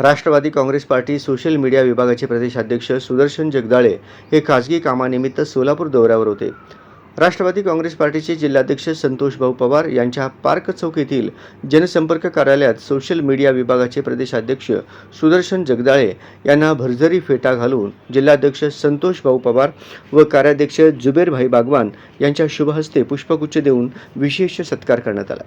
Rashtrawadi Congress party social media विभागाचे प्रदेशाध्यक्ष सुदर्शन जगदाळे हे खासगी कामानिमित्त सोलापूर दौऱ्यावर होते. राष्ट्रवादी काँग्रेस पार्टीचे जिल्हाध्यक्ष संतोष भाऊ पवार यांच्या पार्क चौक येथील जनसंपर्क कार्यालयात सोशल मीडिया विभागाचे प्रदेशाध्यक्ष सुदर्शन जगदाळे यांना भरझरी फेटा घालून जिल्हाध्यक्ष संतोष भाऊ पवार व कार्याध्यक्ष जुबेरभाई बागवान यांच्या शुभहस्ते पुष्पगुच्छ देऊन विशेष सत्कार करण्यात आला.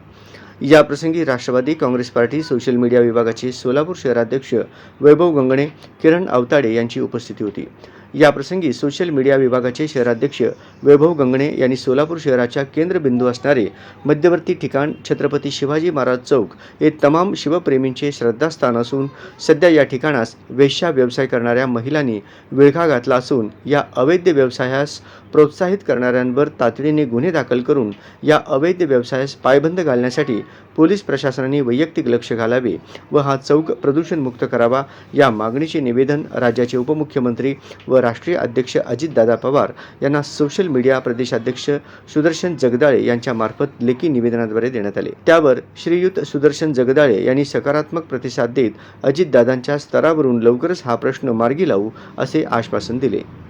याप्रसंगी Rashtrawadi Congress party social media विभागाचे सोलापूर शहराध्यक्ष वैभव गंगणे किरण आवताडे यांची उपस्थिती होती. याप्रसंगी सोशल मीडिया विभागाचे शहराध्यक्ष वैभव गंगणे यांनी सोलापूर शहराच्या केंद्रबिंदू असणारे मध्यवर्ती ठिकाण छत्रपती शिवाजी महाराज चौक हे तमाम शिवप्रेमींचे श्रद्धास्थान असून सध्या या ठिकाणास वेश्या व्यवसाय करणाऱ्या महिलांनी विळखा घातला असून या अवैध व्यवसायास प्रोत्साहित करणाऱ्यांवर तातडीने गुन्हे दाखल करून या अवैध व्यवसायास पायबंद घालण्यासाठी पोलीस प्रशासनाने वैयक्तिक लक्ष घालावे व हा चौक प्रदूषणमुक्त करावा या मागणीचे निवेदन राज्याचे उपमुख्यमंत्री व राष्ट्रीय अध्यक्ष अजितदादा पवार यांना सोशल मीडिया प्रदेशाध्यक्ष सुदर्शन जगदाळे यांच्यामार्फत लेखी निवेदनाद्वारे देण्यात आले. त्यावर श्रीयुत सुदर्शन जगदाळे यांनी सकारात्मक प्रतिसाद देत अजितदादांच्या स्तरावरून लवकरच हा प्रश्न मार्गी लावू असे आश्वासन दिले.